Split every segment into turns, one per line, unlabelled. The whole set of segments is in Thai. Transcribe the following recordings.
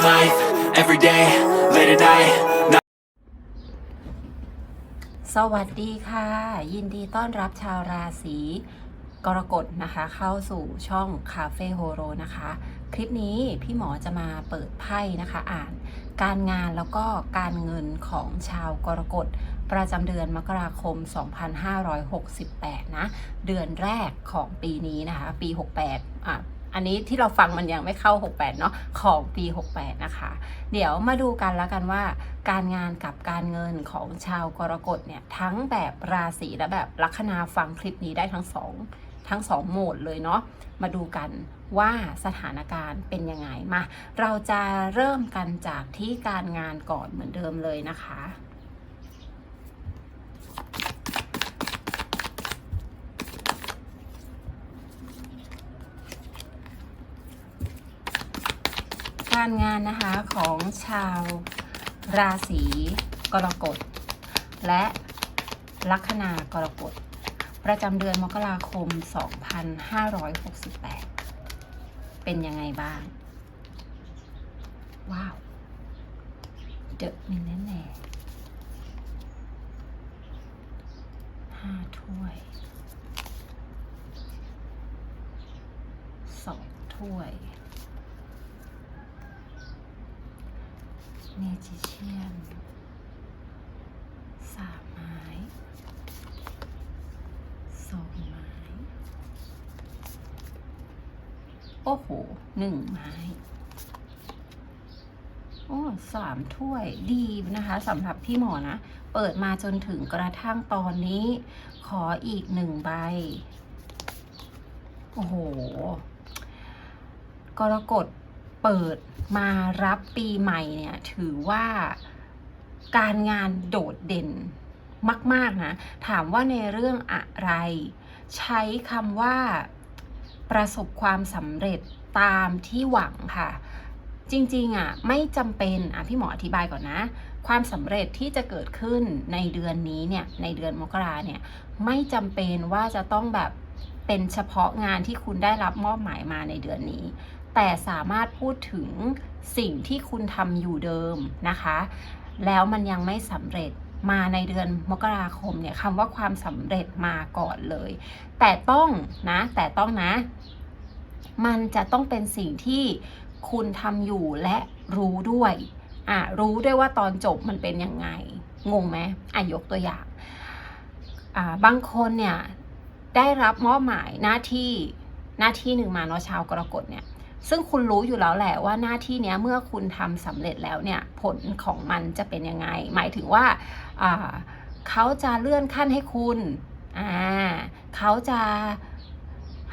living life every day, late at night.
สวัสดีค่ะ ยินดีต้อนรับชาวราศีกรกฎนะคะ เข้าสู่ช่องคาเฟ่โฮโรนะคะ คลิปนี้พี่หมอจะมาเปิดไพ่นะคะ อ่านการงานแล้วก็การเงินของชาวกรกฎประจำเดือนมกราคม 2568 นะ เดือนแรกของปีนี้นะคะ ปี 68อะ อันนี้ที่เราฟังมันยังไม่เข้า 68 เนาะของปี 68 นะคะ เดี๋ยวมาดูกันแล้วกันว่า การงานกับการเงินของชาวกรกฎเนี่ย ทั้งแบบราศีและแบบลัคนาฟังคลิปนี้ได้ทั้งสองทั้งสองโหมดเลยเนาะมาดูกันว่าสถานการณ์เป็นยังไงมา เราจะเริ่มกันจากที่การงานก่อนเหมือนเดิมเลยนะคะ การงานนะคะของชาวราศีกรกฎ และลัคนากรกฎ ประจำเดือนมกราคม 2568 เป็นยังไงบ้าง ว้าวเดอะมินแน่ห้าถ้วยสองถ้วย เมจิเชียนสามไม้สองไม้ โอ้โหหนึ่งไม้ โอ้สามถ้วยดีนะคะสำหรับพี่หมอนะ เปิดมาจนถึงกระทั่งตอนนี้ ขออีกหนึ่งใบ โอ้โหกรกฎ เปิดมารับปีใหม่เนี่ยถือว่าการงานโดดเด่นมาก ๆ นะ ถามว่าในเรื่องอะไร ใช้คำว่าประสบความสำเร็จตามที่หวังค่ะ จริง ๆ อะ ไม่จำเป็น อะ พี่หมออธิบายก่อนนะ ความสำเร็จที่จะเกิดขึ้นในเดือนนี้เนี่ย ในเดือนมกราเนี่ย ไม่จำเป็นว่าจะต้องแบบเป็นเฉพาะงานที่คุณได้รับมอบหมายมาในเดือนนี้ แต่สามารถพูดถึงสิ่งที่คุณทำอยู่เดิมนะคะ แล้วมันยังไม่สำเร็จมาในเดือนมกราคมเนี่ยคำว่าความสำเร็จมาก่อนเลย แต่ต้องนะ แต่ต้องนะ มันจะต้องเป็นสิ่งที่คุณทำอยู่และรู้ด้วยอะรู้ด้วยว่าตอนจบมันเป็นยังไง งงไหมอะยกตัวอย่างอ่าบางคนเนี่ยได้รับมอบหมายหน้าที่หน้าที่หนึ่งมาเนาะชาวกรกฎเนี่ย ซึ่งคุณรู้อยู่แล้วแหละว่าหน้าที่เนี้ยเมื่อคุณทำสำเร็จแล้วเนี่ยผลของมันจะเป็นยังไง หมายถึงว่าเขาจะเลื่อนขั้นให้คุณเขาจะ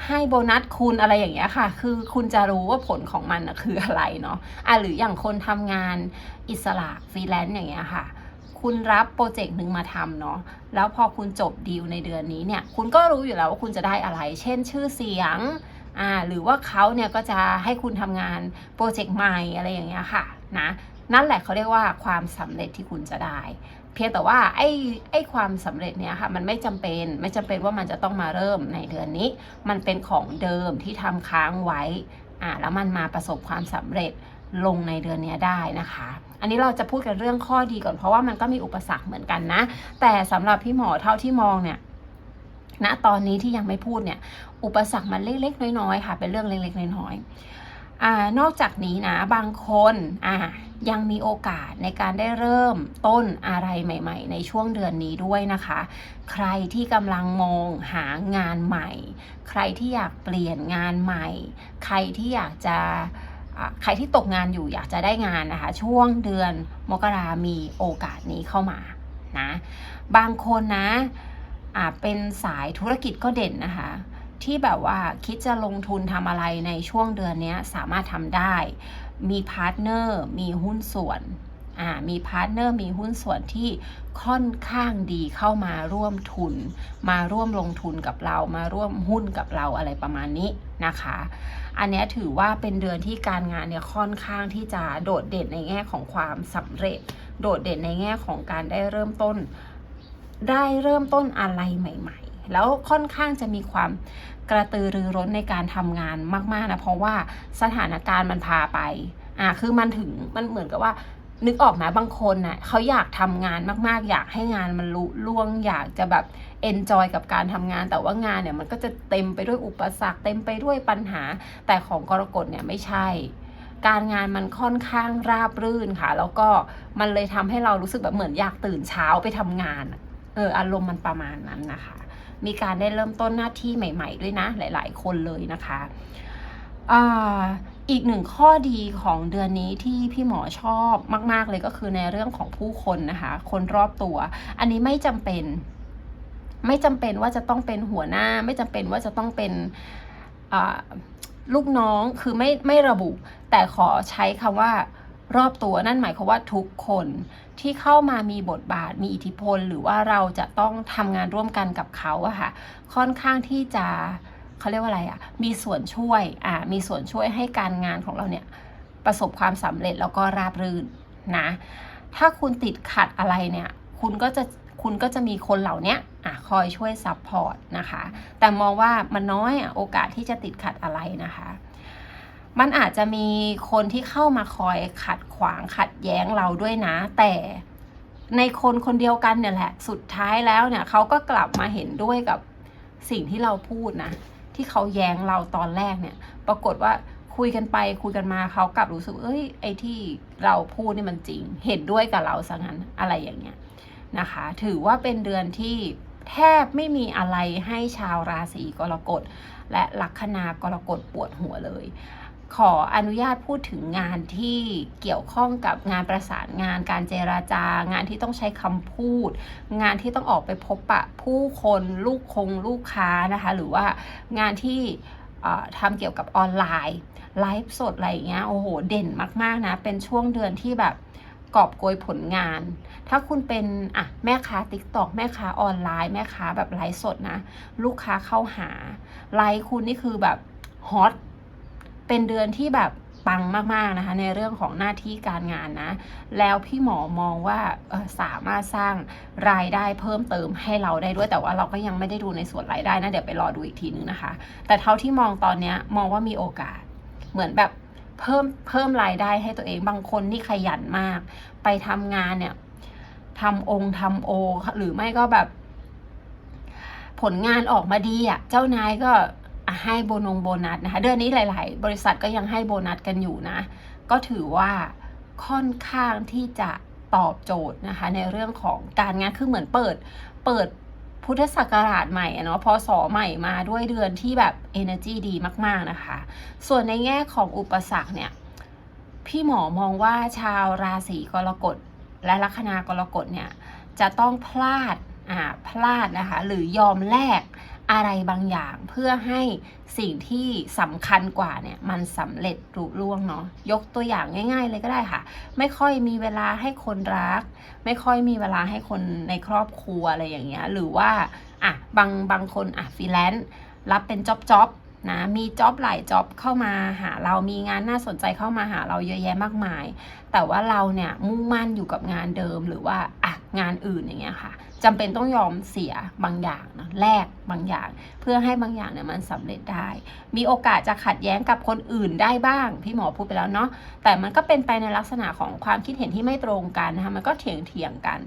ให้โบนัสคุณอะไรอย่างเงี้ยค่ะ คือคุณจะรู้ว่าผลของมันคืออะไรเนาะอะหรืออย่างคนทำงานอิสระฟรีแลนซ์อย่างเงี้ยค่ะ คุณรับโปรเจกต์หนึ่งมาทำเนาะ แล้วพอคุณจบดีลในเดือนนี้เนี่ย คุณก็รู้อยู่แล้วว่าคุณจะได้อะไร เช่นชื่อเสียง อ่าหรือว่าเขาเนี่ยก็จะให้คุณทำงานโปรเจกต์ใหม่อะไรอย่างเงี้ยค่ะนะนั่นแหละเขาเรียกว่าความสำเร็จที่คุณจะได้ เพียงแต่ว่าไอ้ไอ้ความสำเร็จเนี่ยค่ะมันไม่จำเป็นไม่จำเป็นว่ามันจะต้องมาเริ่มในเดือนนี้ มันเป็นของเดิมที่ทำค้างไว้อ่าแล้วมันมาประสบความสำเร็จลงในเดือนนี้ได้นะคะ อันนี้เราจะพูดกันเรื่องข้อดีก่อนเพราะว่ามันก็มีอุปสรรคเหมือนกันนะ แต่สำหรับพี่หมอเท่าที่มองเนี่ย ณตอนนี้ที่ยังไม่พูดเนี่ยอุปสรรคมันเล็กๆ น้อยๆค่ะ เป็นเรื่องเล็กๆ น้อยๆอนอกจากนี้นะบางคนยังมีโอกาสในการได้เริ่มต้นอะไรใหม่ ๆ ในช่วงเดือนนี้ด้วยนะคะ ใครที่กำลังมองหางานใหม่ ใครที่อยากเปลี่ยนงานใหม่ ใครที่อยากจะใครที่ตกงานอยู่อยากจะได้งานนะคะ ช่วงเดือนมกรามีโอกาสนี้เข้ามานะบางคนนะ เป็นสายธุรกิจก็เด่นนะคะ ที่แบบว่าคิดจะลงทุนทำอะไรในช่วงเดือนนี้สามารถทำได้ มีพาร์ทเนอร์ มีหุ้นส่วนมีพาร์ทเนอร์มีหุ้นส่วนที่ค่อนข้างดีเข้ามาร่วมทุน มาร่วมลงทุนกับเรามาร่วมหุ้นกับเราอะไรประมาณนี้นะคะ อันนี้ถือว่าเป็นเดือนที่การงานเนี่ยค่อนข้างที่จะโดดเด่นในแง่ของความสำเร็จ โดดเด่นในแง่ของการได้เริ่มต้น ได้เริ่มต้นอะไรใหม่ ๆ แล้วค่อนข้างจะมีความกระตือรือร้นในการทำงานมาก ๆ นะ เพราะว่าสถานการณ์มันพาไป อ่า คือมันถึง มันเหมือนกับว่า นึกออกไหมบางคนน่ะเขาอยากทำงานมาก ๆ อยากให้งานมันลุล่วง อยากจะแบบเอนจอยกับการทำงาน แต่ว่างานเนี่ยมันก็จะเต็มไปด้วยอุปสรรค เต็มไปด้วยปัญหา แต่ของกรกฎเนี่ยไม่ใช่ การงานมันค่อนข้างราบรื่นค่ะ แล้วก็มันเลยทำให้เรารู้สึกแบบเหมือนอยากตื่นเช้าไปทำงาน เอออารมณ์มันประมาณนั้นนะคะ มีการได้เริ่มต้นหน้าที่ใหม่ ๆ ด้วยนะ หลาย ๆ คนเลยนะคะอีกหนึ่งข้อดีของเดือนนี้ที่พี่หมอชอบมาก ๆ เลยก็คือในเรื่องของผู้คนนะคะ คนรอบตัว อันนี้ไม่จำเป็น ไม่จำเป็นว่าจะต้องเป็นหัวหน้า ไม่จำเป็นว่าจะต้องเป็นลูกน้องคือไม่ไม่ระบุ แต่ขอใช้คำว่า รอบตัวนั่นหมายความว่าทุกคนที่เข้ามามีบทบาทมีอิทธิพล หรือว่าเราจะต้องทำงานร่วมกันกับเขาอะค่ะค่อนข้างที่จะเขาเรียกว่าอะไรอะมีส่วนช่วยอ่ามีส่วนช่วยให้การงานของเราเนี่ยประสบความสำเร็จแล้วก็ราบรื่นนะถ้าคุณติดขัดอะไรเนี่ยคุณก็จะคุณก็จะมีคนเหล่านี้อะคอยช่วยซัพพอร์ตนะคะ แต่มองว่ามันน้อยอะโอกาสที่จะติดขัดอะไรนะคะ มันอาจจะมีคนที่เข้ามาคอยขัดขวางขัดแย้งเราด้วยนะ แต่ในคนคนเดียวกันเนี่ยแหละ สุดท้ายแล้วเนี่ยเขาก็กลับมาเห็นด้วยกับสิ่งที่เราพูดนะที่เขาแย้งเราตอนแรกเนี่ย ปรากฏว่าคุยกันไปคุยกันมาเขากลับรู้สึกเอ้ยไอ้ที่เราพูดนี่มันจริง เห็นด้วยกับเราซะงั้นอะไรอย่างเงี้ยนะคะ ถือว่าเป็นเดือนที่แทบไม่มีอะไรให้ชาวราศีกรกฎ และลัคนากรกฎปวดหัวเลย ขออนุญาตพูดถึงงานที่เกี่ยวข้องกับงานประสานงานการเจราจา งานที่ต้องใช้คำพูด งานที่ต้องออกไปพบปะผู้คนลูกคงลูกค้านะคะ หรือว่างานที่ทำเกี่ยวกับออนไลน์ไลฟ์สดอะไรอย่างเงี้ยโอ้โหเด่นมาก ๆ นะ เป็นช่วงเดือนที่แบบกอบโกยผลงาน ถ้าคุณเป็นอะแม่ค้าติ๊กตอกแม่ค้าออนไลน์ แม่ค้าแบบไลฟ์สดนะ ลูกค้าเข้าหาไลฟ์คุณนี่คือแบบฮอต เป็นเดือนที่แบบปังมากๆนะคะ ในเรื่องของหน้าที่การงานนะ แล้วพี่หมอมองว่าสามารถสร้างรายได้เพิ่มเติมให้เราได้ด้วยแต่ว่าเราก็ยังไม่ได้ดูในส่วนรายได้นะเดี๋ยวไปรอดูอีกทีนึงนะคะ แต่เท่าที่มองตอนนี้มองว่ามีโอกาสเหมือนแบบเพิ่มเพิ่มรายได้ให้ตัวเองบางคนนี่ขยันมาก ไปทำงานเนี่ยทำองค์ทำโอ หรือไม่ก็แบบ ผลงานออกมาดีอะ เจ้านายก็ ให้โบนงโบนัสนะคะเดือนนี้หลาย ๆ บริษัทก็ยังให้โบนัสกันอยู่นะ ก็ถือว่าค่อนข้างที่จะตอบโจทย์นะคะในเรื่องของการงานคือเหมือนเปิดเปิดพุทธศักราชใหม่เนาะพศใหม่มาด้วยเดือนที่แบบ energy ดีมาก ๆ นะคะ ส่วนในแง่ของอุปสรรคเนี่ย พี่หมอมองว่าชาวราศีกรกฎและลัคนากรกฎเนี่ย จะต้องพลาดอ่าพลาดนะคะ หรือยอมแลก อะไรบางอย่างเพื่อให้สิ่งที่สำคัญกว่าเนี่ยมันสำเร็จรุล่วงเนาะยกตัวอย่างง่าย ๆ เลยก็ได้ค่ะ ไม่ค่อยมีเวลาให้คนรัก ไม่ค่อยมีเวลาให้คนในครอบครัวอะไรอย่างเงี้ยหรือว่าอะบางบางคนอะฟรีแลนซ์รับเป็นจ็อบจ็อบ นะมีจ็อบหลายจ็อบเข้ามาหาเรามีงานน่าสนใจเข้ามาหาเราเยอะแยะมากมาย แต่ว่าเราเนี่ยมุ่งมั่นอยู่กับงานเดิมหรือว่าอะงานอื่นอย่างเงี้ยค่ะจำเป็นต้องยอมเสียบางอย่างนะแลกบางอย่าง เพื่อให้บางอย่างเนี่ยมันสำเร็จได้ มีโอกาสจะขัดแย้งกับคนอื่นได้บ้าง พี่หมอพูดไปแล้วเนาะแต่มันก็เป็นไปในลักษณะของความคิดเห็นที่ไม่ตรงกันนะคะมันก็เถียงเถียงกัน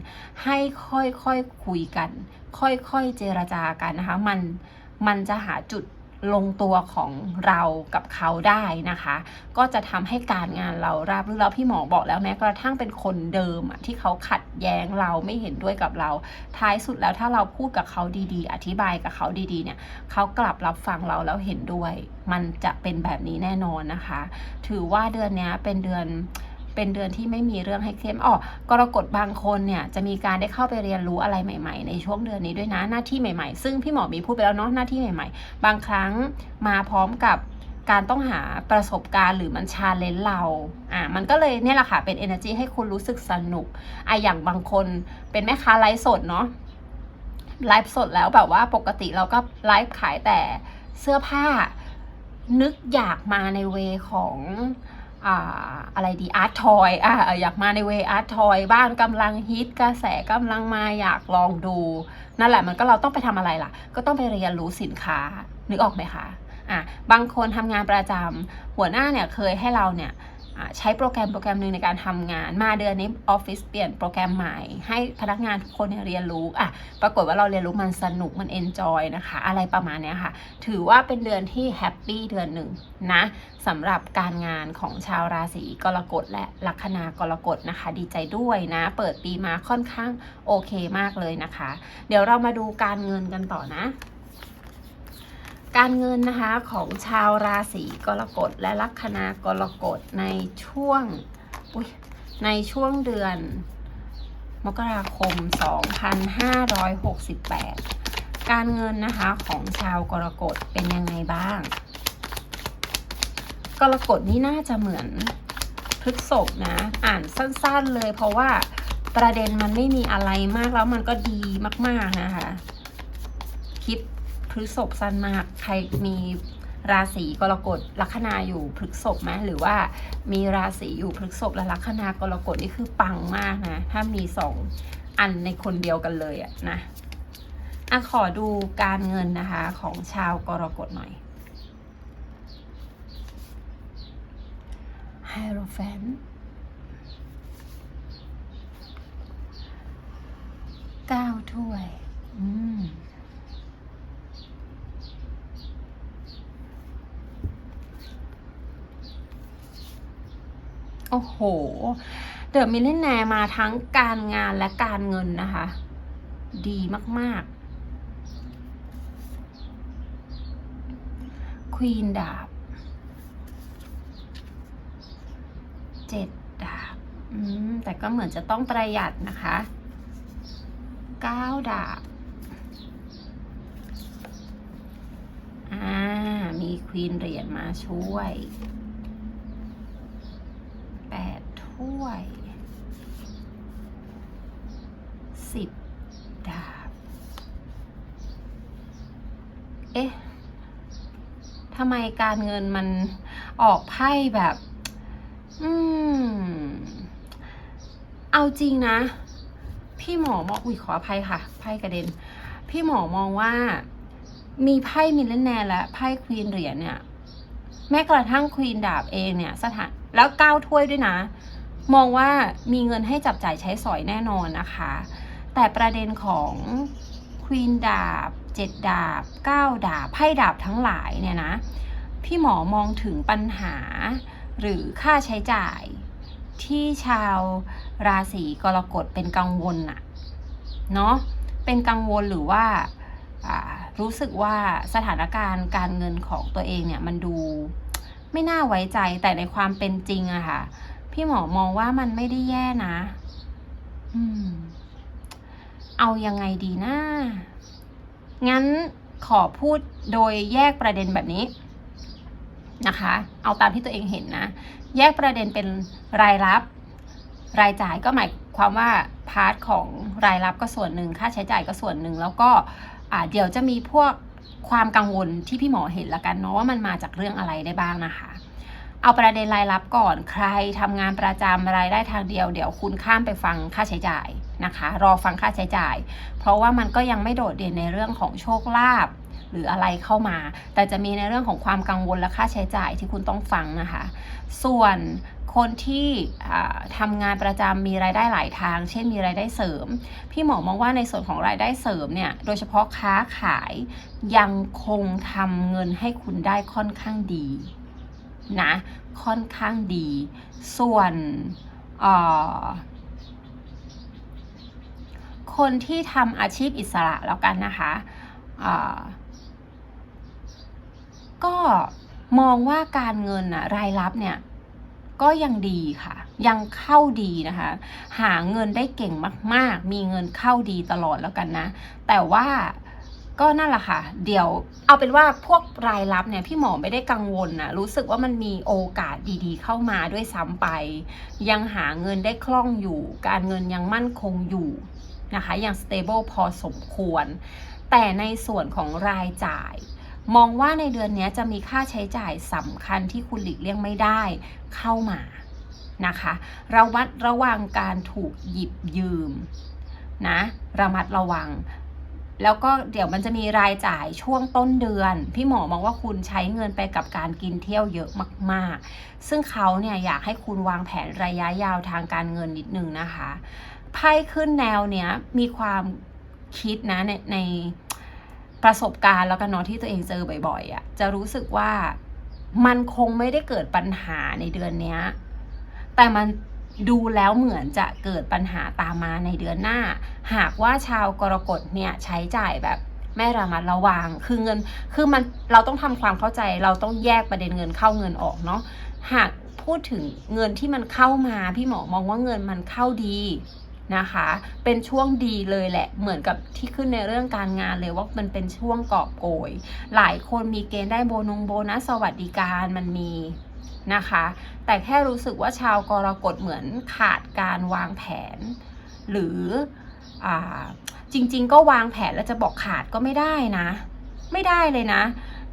ให้ค่อยๆคคุยกัน ค่อยๆเจรจากันนะคะมันมันจะหาจุด ลงตัวของเรากับเขาได้นะคะ ก็จะทำให้การงานเราราบรื่นแล้วพี่หมอบอกแล้วแม้กระทั่งเป็นคนเดิมที่เขาขัดแย้งเราไม่เห็นด้วยกับเรา ท้ายสุดแล้วถ้าเราพูดกับเขาดีๆ อธิบายกับเขาดีๆเนี่ยเขากลับรับฟังเราแล้วเห็นด้วย มันจะเป็นแบบนี้แน่นอนนะคะ ถือว่าเดือนนี้เป็นเดือน เป็นเดือนที่ไม่มีเรื่องให้เครียดอ๋อกรกฎบางคนเนี่ยจะมีการได้เข้าไปเรียนรู้อะไรใหม่ ๆ ในช่วงเดือนนี้ด้วยนะหน้าที่ใหม่ๆ ซึ่งพี่หมอมีพูดไปแล้วเนาะหน้าที่ใหม่ ๆ บางครั้งมาพร้อมกับการต้องหาประสบการณ์หรือมันชาเลนจ์เรา อ่า มันก็เลยเนี่ยแหละค่ะ เป็น energy ให้คุณรู้สึกสนุกอะอย่างบางคนเป็นแม่ค้าไลฟ์สดเนาะ ไลฟ์สดแล้วแบบว่าปกติเราก็ไลฟ์ขายแต่เสื้อผ้า นึกอยากมาในเวของ อะไรดีอาร์ตทอยอ่าอยากมาในเวอาร์ตทอยบ้านกำลังฮิตกระแสกำลังมาอยากลองดู นั่นแหละมันก็เราต้องไปทำอะไรล่ะ ก็ต้องไปเรียนรู้สินค้านึกออกไหมคะอะบางคนทำงานประจำหัวหน้าเนี่ยเคยให้เราเนี่ย ใช้โปรแกรมโปรแกรมหนึ่งในการทำงาน มาเดือนนี้ออฟฟิศเปลี่ยนโปรแกรมใหม่ ให้พนักงานทุกคนเรียนรู้อะปรากฏว่าเราเรียนรู้มันสนุกมันเอนจอยนะคะ อะไรประมาณนี้ค่ะ ถือว่าเป็นเดือนที่แฮปปี้เดือนหนึ่งนะสำหรับการงานของชาวราศีกรกฎและลัคนากรกฎนะคะ ดีใจด้วยนะ เปิดปีมาค่อนข้างโอเคมากเลยนะคะ เดี๋ยวเรามาดูการเงินกันต่อนะ การเงินนะคะของชาวราศีกรกฎและลัคนากรกฎในช่วงในช่วงเดือน มกราคม 2568 การเงินนะคะของชาวกรกฎเป็นยังไงบ้าง กรกฎนี่น่าจะเหมือนพฤษภนะอ่านสั้นๆเลย เพราะว่าประเด็นมันไม่มีอะไรมากแล้วมันก็ดีมาก ๆนะคะ คิด พฤษภสั้นมาก ใครมีราศีกรกฎลัคนาอยู่พฤษภไหมหรือว่ามีราศีอยู่พฤษภและลัคนากรกฎนี่คือปังมากนะ ถ้ามีสองอันในคนเดียวกันเลยอะนะอะขอดูการเงินนะคะของชาวกรกฎหน่อยไฮโรแฟนเก้าถ้วย อืม โอ้โห เดอะมิลเลนแนร์มาทั้งการงานและการเงินนะคะ ดีมากๆ ควีนดาบ เจ็ดดาบ อืม แต่ก็เหมือนจะต้องประหยัดนะคะเก้าดาบ อ่า มีควีนเหรียญมาช่วย แปด ถ้วยสิบดาบ เอ๊ะทำไมการเงินมันออกไพ่แบบ อืม เอาจริงนะ พี่หมอมองอุ้ยขออภัยค่ะ ไพ่กระเด็น พี่หมอมองว่ามีไพ่มิลเลนแนร์และไพ่ควีนเหรียญเนี่ย แม้กระทั่งควีนดาบเองเนี่ย สถานแล้วเก้าถ้วยด้วยนะ มองว่ามีเงินให้จับจ่ายใช้สอยแน่นอนนะคะ แต่ประเด็นของควีนดาบเจ็ดดาบเก้าดาบไพ่ดาบทั้งหลายเนี่ยนะ พี่หมอมองถึงปัญหาหรือค่าใช้จ่ายที่ชาวราศีกรกฎเป็นกังวลน่ะเนาะเป็นกังวลหรือว่าอ่ารู้สึกว่าสถานการณ์การเงินของตัวเองเนี่ยมันดูไม่น่าไว้ใจแต่ในความเป็นจริงอะค่ะ พี่หมอมองว่ามันไม่ได้แย่นะ อืม เอายังไงดีนะ งั้นขอพูดโดยแยกประเด็นแบบนี้นะคะ เอาตามที่ตัวเองเห็นนะ แยกประเด็นเป็นรายรับ รายจ่ายก็หมายความว่าพาร์ทของรายรับก็ส่วนหนึ่งค่าใช้จ่ายก็ส่วนหนึ่งแล้วก็เดี๋ยวจะมีพวกความกังวลที่พี่หมอเห็นละกันเนาะว่ามันมาจากเรื่องอะไรได้บ้างนะคะ เอาประเด็นรายรับก่อนใครทำงานประจำรายได้ทางเดียว เดี๋ยวคุณข้ามไปฟังค่าใช้จ่ายนะคะ รอฟังค่าใช้จ่าย เพราะว่ามันก็ยังไม่โดดเด่นในเรื่องของโชคลาภหรืออะไรเข้ามา แต่จะมีในเรื่องของความกังวลและค่าใช้จ่ายที่คุณต้องฟังนะคะ ส่วนคนที่อ่าทำงานประจำมีรายได้หลายทาง เช่นมีรายได้เสริม พี่หมอมองว่าในส่วนของรายได้เสริมเนี่ย โดยเฉพาะค้าขายยังคงทำเงินให้คุณได้ค่อนข้างดี นะค่อนข้างดี ส่วนคนที่ทำอาชีพอิสระแล้วกันนะคะก็มองว่าการเงินอะรายรับเนี่ยก็ยังดีค่ะ ยังเข้าดีนะคะ หาเงินได้เก่งมาก ๆ มีเงินเข้าดีตลอดแล้วกันนะ แต่ว่า ก็นั่นแหละค่ะ เดี๋ยวเอาเป็นว่าพวกรายรับเนี่ยพี่หมอไม่ได้กังวลนะรู้สึกว่ามันมีโอกาสดีๆ เข้ามาด้วยซ้ำไป ยังหาเงินได้คล่องอยู่ การเงินยังมั่นคงอยู่นะคะยัง stable พอสมควร แต่ในส่วนของรายจ่าย มองว่าในเดือนนี้จะมีค่าใช้จ่ายสำคัญที่คุณหลีกเลี่ยงไม่ได้เข้ามานะคะระมัดระวังการถูกหยิบยืมนะระมัดระวัง แล้วก็เดี๋ยวมันจะมีรายจ่ายช่วงต้นเดือน พี่หมอมองว่าคุณใช้เงินไปกับการกินเที่ยวเยอะมาก ๆ ซึ่งเขาเนี่ยอยากให้คุณวางแผนระยะยาวทางการเงินนิดนึงนะคะไพ่ขึ้นแนวเนี้ยมีความคิดนะในในประสบการณ์แล้วกันเนาะที่ตัวเองเจอบ่อยๆอะ่ะจะรู้สึกว่ามันคงไม่ได้เกิดปัญหาในเดือนเนี้ยแต่มัน ดูแล้วเหมือนจะเกิดปัญหาตามมาในเดือนหน้า หากว่าชาวกรกฎเนี่ยใช้จ่ายแบบไม่ระมัดระวัง คือเงิน คือมัน เราต้องทำความเข้าใจ เราต้องแยกประเด็นเงินเข้าเงินออกเนาะ หากพูดถึงเงินที่มันเข้ามา พี่หมอมองว่าเงินมันเข้าดีนะคะ เป็นช่วงดีเลยแหละ เหมือนกับที่ขึ้นในเรื่องการงานเลยว่ามันเป็นช่วงกอบโกย หลายคนมีเกณฑ์ได้โบนงโบนัสสวัสดิการ มันมี นะคะ แต่แค่รู้สึกว่าชาวกรกฎเหมือนขาดการวางแผน หรืออจริง ๆ ก็วางแผนแล้วจะบอกขาดก็ไม่ได้นะ ไม่ได้เลยนะ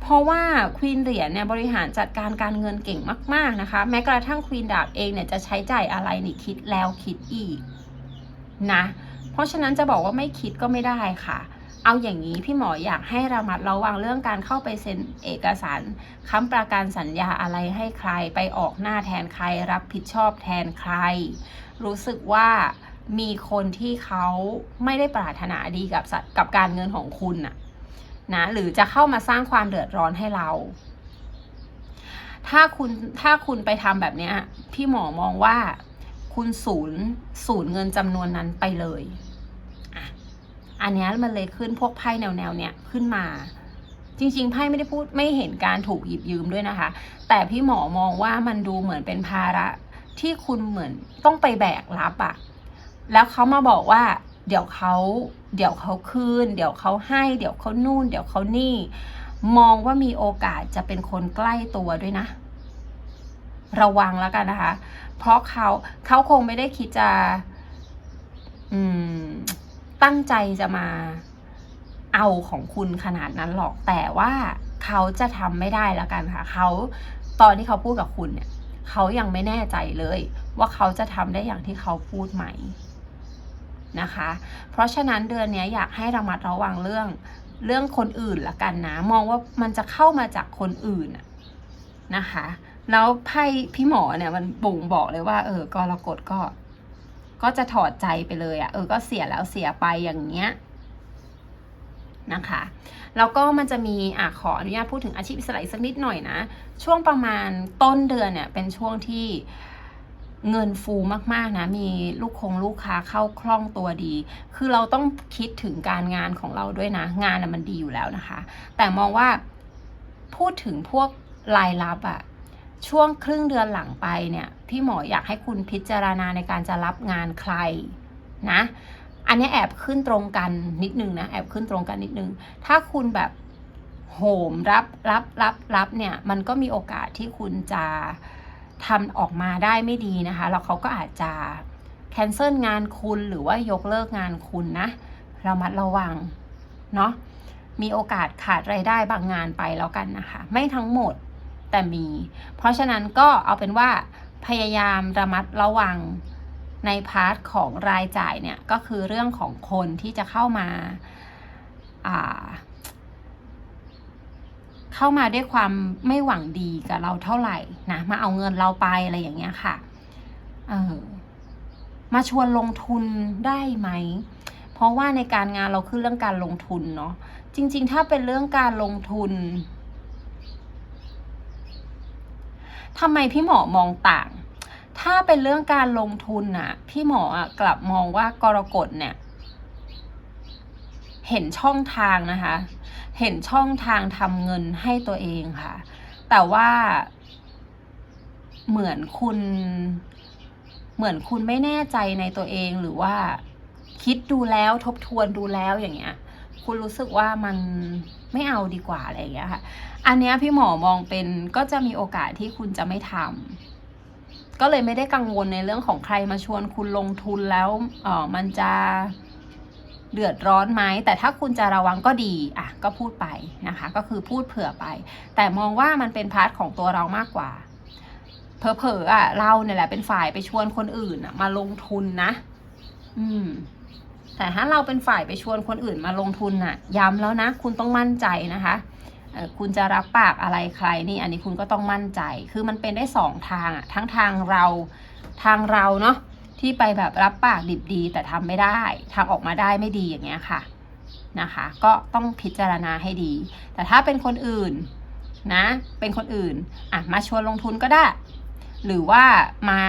เพราะว่าควีนเหรียญเนี่ยบริหารจัดการการเงินเก่งมาก ๆ นะคะ แม้กระทั่งควีนดาบเองเนี่ยจะใช้จ่ายอะไรนี่คิดแล้วคิดอีกนะ เพราะฉะนั้นจะบอกว่าไม่คิดก็ไม่ได้ค่ะ เอาอย่างนี้พี่หมออยากให้ระมัดระวังเรื่องการเข้าไปเซ็นเอกสารค้ำประกันสัญญาอะไรให้ใครไปออกหน้าแทนใคร รับผิดชอบแทนใคร รู้สึกว่ามีคนที่เขาไม่ได้ปรารถนาดีกับกับการเงินของคุณน่ะนะหรือจะเข้ามาสร้างความเดือดร้อนให้เรา ถ้าคุณถ้าคุณไปทำแบบนี้พี่หมอมองว่าคุณศูนย์ศูนย์เงินจำนวนนั้นไปเลย อันนี้มันเลยขึ้นพวกไพ่แนวแนวๆเนี้ยขึ้นมา จริงๆไพ่ไม่ได้พูดไม่เห็นการถูกหยิบยืมด้วยนะคะ แต่พี่หมอมองว่ามันดูเหมือนเป็นภาระที่คุณเหมือนต้องไปแบกรับอะแล้วเขามาบอกว่า เดี๋ยวเขาเดี๋ยวเขาคืน เดี๋ยวเขาให้ เดี๋ยวเขานู่น เดี๋ยวเขานี่ มองว่ามีโอกาสจะเป็นคนใกล้ตัวด้วยนะ ระวังแล้วกันนะคะ เพราะเขาเขาคงไม่ได้คิดจะ อืม ตั้งใจจะมาเอาของคุณขนาดนั้นหรอก แต่ว่าเขาจะทำไม่ได้แล้วกันค่ะ เขาตอนที่เขาพูดกับคุณเนี่ยเขายังไม่แน่ใจเลย ว่าเขาจะทำได้อย่างที่เขาพูดไหมนะคะ เพราะฉะนั้นเดือนนี้อยากให้ระมัดระวังเรื่องเรื่องคนอื่นละกันนะ มองว่ามันจะเข้ามาจากคนอื่นนะนะคะ แล้วไพ่พี่หมอเนี่ยมันบ่งบอกเลยว่า เออกรกฎก็ ก็จะถอดใจไปเลยอะ่ะเออก็เสียแล้วเสียไปอย่างเงี้ยนะคะแล้วก็มันจะมีอะขออนุญาตพูดถึงอาชีพอิสระอีกสักนิดหน่อยนะ ช่วงประมาณต้นเดือนเนี่ยเป็นช่วงที่เงินฟูมากๆนะ มีลูกคงลูกค้าเข้าคล่องตัวดี คือเราต้องคิดถึงการงานของเราด้วยนะ งานนะมันดีอยู่แล้วนะคะ แต่มองว่าพูดถึงพวกรายรับอะ ช่วงครึ่งเดือนหลังไปเนี่ยพี่หมออยากให้คุณพิจารณาในการจะรับงานใครนะอันนี้แอบขึ้นตรงกันนิดนึงนะแอบขึ้นตรงกันนิดนึง ถ้าคุณแบบโหมรับรับรับรับเนี่ยมันก็มีโอกาสที่คุณจะทำออกมาได้ไม่ดีนะคะแล้วเขาก็อาจจะแคนเซิลงานคุณหรือว่ายกเลิกงานคุณนะเรามัดระวังเนาะมีโอกาสขาดไรายได้บางงานไปแล้วกันนะคะ ไม่ทั้งหมด แต่มี เพราะฉะนั้นก็เอาเป็นว่าพยายามระมัดระวังในพาร์ทของรายจ่ายเนี่ยก็คือเรื่องของคนที่จะเข้ามาาเข้ามาด้วยความไม่หวังดีกับเราเท่าไหร่นะมาเอาเงินเราไปอะไรอย่างเงี้ยค่ะเออมาชวนลงทุนได้ไหม เพราะว่าในการงานเราคือเรื่องการลงทุนเนาะจริง ๆ ถ้าเป็นเรื่องการลงทุน ทำไมพี่หมอมองต่าง ถ้าเป็นเรื่องการลงทุนน่ะ พี่หมออะกลับมองว่ากรกฎเนี่ย เห็นช่องทางนะคะ เห็นช่องทางทำเงินให้ตัวเองค่ะ แต่ว่าเหมือนคุณ เหมือนคุณไม่แน่ใจในตัวเองหรือว่าคิดดูแล้วทบทวนดูแล้วอย่างเงี้ย คุณรู้สึกว่ามันไม่เอาดีกว่าอะไรอย่างเงี้ยค่ะ อันเนี้ยพี่หมอมองเป็นก็จะมีโอกาสที่คุณจะไม่ทำก็เลยไม่ได้กังวลในเรื่องของใครมาชวนคุณลงทุนแล้วเออมันจะเดือดร้อนไหมแต่ถ้าคุณจะระวังก็ดีอะก็พูดไปนะคะ ก็คือพูดเผื่อไป แต่มองว่ามันเป็นพาร์ทของตัวเรามากกว่าเผลอๆอะเราเนี่ยแหละเป็นฝ่ายไปชวนคนอื่นมาลงทุนนะ อืม แต่ถ้าเราเป็นฝ่ายไปชวนคนอื่นมาลงทุนน่ะ ย้ำแล้วนะ คุณต้องมั่นใจนะคะ คุณจะรับปากอะไรใครนี่ อันนี้คุณก็ต้องมั่นใจ คือมันเป็นได้สองทางอะทั้งทางเราทางเราเนาะที่ไปแบบรับปากดิบดีแต่ทำไม่ได้ทำออกมาได้ไม่ดีอย่างเงี้ยค่ะนะคะ ก็ต้องพิจารณาให้ดี แต่ถ้าเป็นคนอื่นนะเป็นคนอื่นอะมาชวนลงทุนก็ได้ หรือว่ามา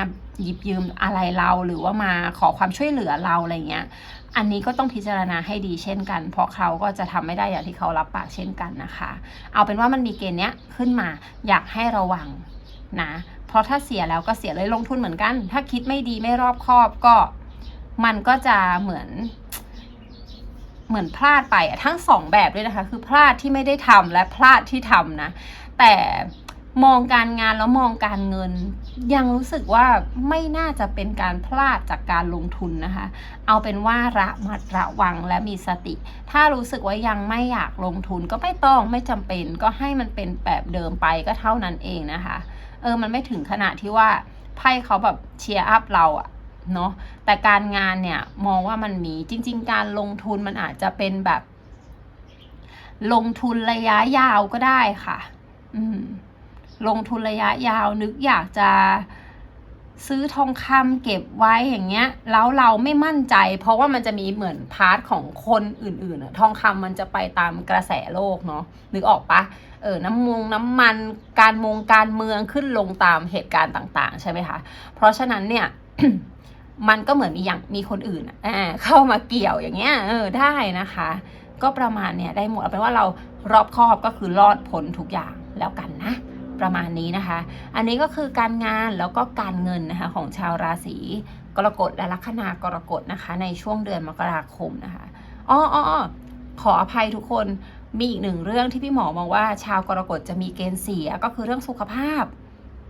หยิบยืมอะไรเราหรือว่ามาขอความช่วยเหลือเราอะไรเงี้ย อันนี้ก็ต้องพิจารณาให้ดีเช่นกัน เพราะเขาก็จะทำไม่ได้อย่างที่เขารับปากเช่นกันนะคะ เอาเป็นว่ามันมีเกณฑ์เนี้ยขึ้นมาอยากให้ระวังนะ เพราะถ้าเสียแล้วก็เสียเลยลงทุนเหมือนกัน ถ้าคิดไม่ดีไม่รอบคอบก็มันก็จะเหมือนเหมือนพลาดไปทั้งสองแบบด้วยนะคะ คือพลาดที่ไม่ได้ทำและพลาดที่ทำนะ แต่ มองการงานแล้วมองการเงิน ยังรู้สึกว่าไม่น่าจะเป็นการพลาดจากการลงทุนนะคะ เอาเป็นว่าระมัดระวังและมีสติ ถ้ารู้สึกว่ายังไม่อยากลงทุนก็ไม่ต้องไม่จำเป็น ก็ให้มันเป็นแบบเดิมไปก็เท่านั้นเองนะคะ เออมันไม่ถึงขนาดที่ว่าไพ่เขาแบบเชียร์อัพเราอะเนาะแต่การงานเนี่ยมองว่ามันมีจริง ๆ การลงทุนมันอาจจะเป็นแบบ ลงทุนระยะยาวก็ได้ค่ะ อืม ลงทุนระยะยาวนึกอยากจะซื้อทองคำเก็บไว้อย่างเงี้ยแล้วเราไม่มั่นใจ เพราะว่ามันจะมีเหมือนพาร์ทของคนอื่นๆอะทองคำมันจะไปตามกระแสโลกเนาะนึกออกปะเออน้ำมงน้ำมันการมงการเมืองขึ้นลงตามเหตุการณ์ต่าง ๆ ใช่ไหมคะ เพราะฉะนั้นเนี่ยมันก็เหมือนมีอย่างมีคนอื่นอ่าเข้ามาเกี่ยวอย่างเงี้ยเออได้นะคะ ก็ประมาณเนี่ยได้หมดเอาเป็นว่าเรารอบคอบก็คือรอดพ้นทุกอย่างแล้วกันนะ ประมาณนี้นะคะ อันนี้ก็คือการงานแล้วก็การเงินนะคะของชาวราศีกรกฎและลัคนากรกฎนะคะ ในช่วงเดือนมกราคมนะคะอ้อออขออภัยทุกคนมีอีกหนึ่งเรื่องที่พี่หมอมองว่า ชาวกรกฎจะมีเกณฑ์เสียก็คือเรื่องสุขภาพ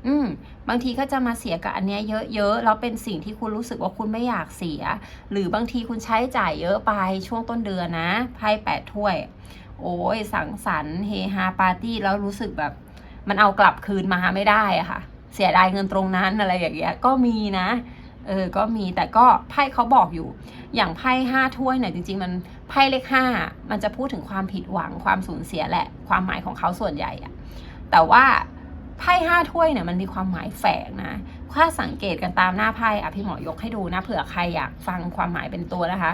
อืมบางทีก็จะมาเสียกับอันเนี้ยเยอะๆแล้วเป็นสิ่งที่คุณรู้สึกว่าคุณไม่อยากเสีย หรือบางทีคุณใช้จ่ายเยอะไปช่วงต้นเดือนนะไพ่แปดถ้วย โอ้ยสังสรรค์เฮฮาปาร์ตี้แล้วรู้สึกแบบ มันเอากลับคืนมาไม่ได้อะค่ะ เสียดายเงินตรงนั้นอะไรอย่างเงี้ยก็มีนะเออก็มีแต่ก็ไพ่เขาบอกอยู่ อย่างไพ่ห้าถ้วยเนี่ยจริง ๆ มันไพ่เลขห้ามันจะพูดถึงความผิดหวังความสูญเสียแหละ ความหมายของเขาส่วนใหญ่อะแต่ว่าไพ่ห้าถ้วยเนี่ยมันมีความหมายแฝงนะถ้าสังเกตกันตามหน้าไพ่อะพี่หมอยกให้ดูนะเผื่อใครอยากฟังความหมายเป็นตัวนะคะ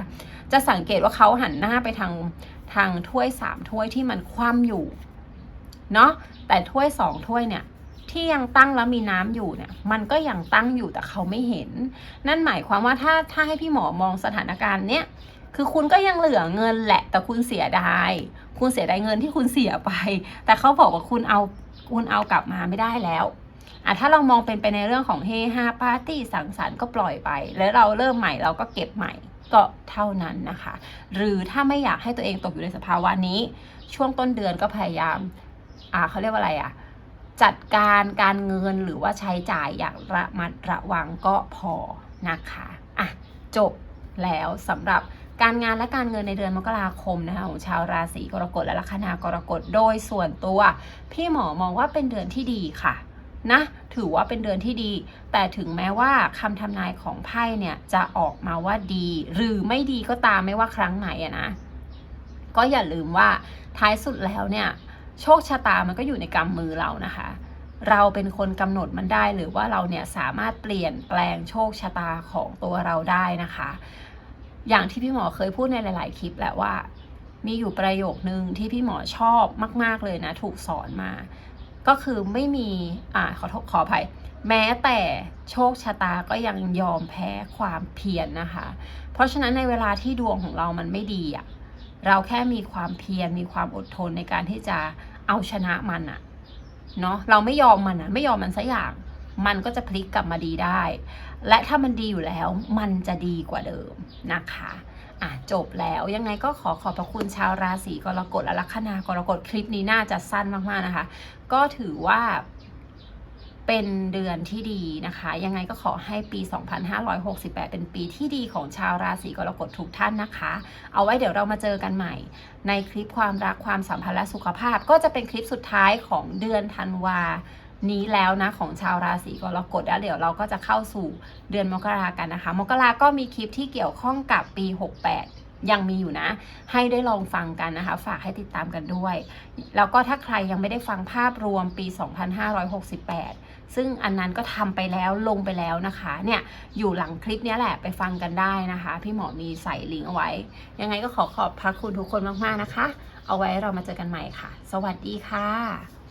จะสังเกตว่าเขาหันหน้าไปทางทางถ้วยสามถ้วยที่มันคว่ำอยู่ เนาะแต่ถ้วยสองถ้วยเนี่ยที่ยังตั้งแล้วมีน้ำอยู่เนี่ย มันก็ยังตั้งอยู่แต่เขาไม่เห็น นั่นหมายความว่าถ้าถ้าให้พี่หมอมองสถานการณ์เนี้ยคือคุณก็ยังเหลือเงินแหละ แต่คุณเสียดาย คุณเสียดายเงินที่คุณเสียไป แต่เขาบอกว่าคุณเอาคุณเอากลับมาไม่ได้แล้วอะถ้าเรามองเป็นไปในเรื่องของเฮฮาปาร์ตี้สังสรรค์ก็ปล่อยไป แล้วเราเริ่มใหม่เราก็เก็บใหม่ก็เท่านั้นนะคะ หรือถ้าไม่อยากให้ตัวเองตกอยู่ในสภาวะนี้ ช่วงต้นเดือนก็พยายาม อ่าเขาเรียกว่าอะไรอะจัดการการเงินหรือว่าใช้จ่ายอย่างระมัดระวังก็พอนะคะอะจบแล้วสำหรับการงานและการเงินในเดือนมกราคมนะคะของชาวราศีกรกฎและลัคนากรกฎโดยส่วนตัว พี่หมอมองว่าเป็นเดือนที่ดีค่ะนะถือว่าเป็นเดือนที่ดี แต่ถึงแม้ว่าคำทำนายของไพ่เนี่ยจะออกมาว่าดี หรือไม่ดีก็ตามไม่ว่าครั้งไหนอะนะ ก็อย่าลืมว่าท้ายสุดแล้วเนี่ย โชคชะตามันก็อยู่ในกำมือเรานะคะ เราเป็นคนกำหนดมันได้หรือว่าเราเนี่ยสามารถเปลี่ยนแปลงโชคชะตาของตัวเราได้นะคะ อย่างที่พี่หมอเคยพูดในหลาย ๆ คลิปแหละว่า มีอยู่ประโยคนึงที่พี่หมอชอบมาก ๆ เลยนะ ถูกสอนมา ก็คือไม่มีอ่าขอโทษขออภัยแม้แต่โชคชะตาก็ยังยอมแพ้ความเพียรนนะคะ เพราะฉะนั้นในเวลาที่ดวงของเรามันไม่ดีอะ เราแค่มีความเพียรมีความอดทนในการที่จะเอาชนะมันอะเนาะเราไม่ยอมมันอะไม่ยอมมันสักอย่าง มันก็จะพลิกกลับมาดีได้ และถ้ามันดีอยู่แล้วมันจะดีกว่าเดิมนะคะอะจบแล้วยังไงก็ขอขอบพระคุณชาวราศีกรกฎและลัคนากรกฎคลิปนี้น่าจะสั้นมากๆนะคะ ก็ถือว่า เป็นเดือนที่ดีนะคะ ยังไงก็ขอให้ปี 2568 เป็นปีที่ดีของชาวราศีกรกฎทุกท่านนะคะ เอาไว้เดี๋ยวเรามาเจอกันใหม่ ในคลิปความรักความสัมพันธ์และสุขภาพ ก็จะเป็นคลิปสุดท้ายของเดือนธันวานี้แล้วนะของชาวราศีกรกฎแล้วเดี๋ยวเราก็จะเข้าสู่เดือนมกรากันนะคะ มกราก็มีคลิปที่เกี่ยวข้องกับปี 68ยังมีอยู่นะ ให้ได้ลองฟังกันนะคะ ฝากให้ติดตามกันด้วย แล้วก็ถ้าใครยังไม่ได้ฟังภาพรวมปี 2568 ซึ่งอันนั้นก็ทำไปแล้วลงไปแล้วนะคะเนี่ยอยู่หลังคลิปนี้แหละไปฟังกันได้นะคะ พี่หมอมีใส่ลิงก์เอาไว้ ยังไงก็ขอขอบพระคุณทุกคนมากๆนะคะ เอาไว้เรามาเจอกันใหม่ค่ะ สวัสดีค่ะ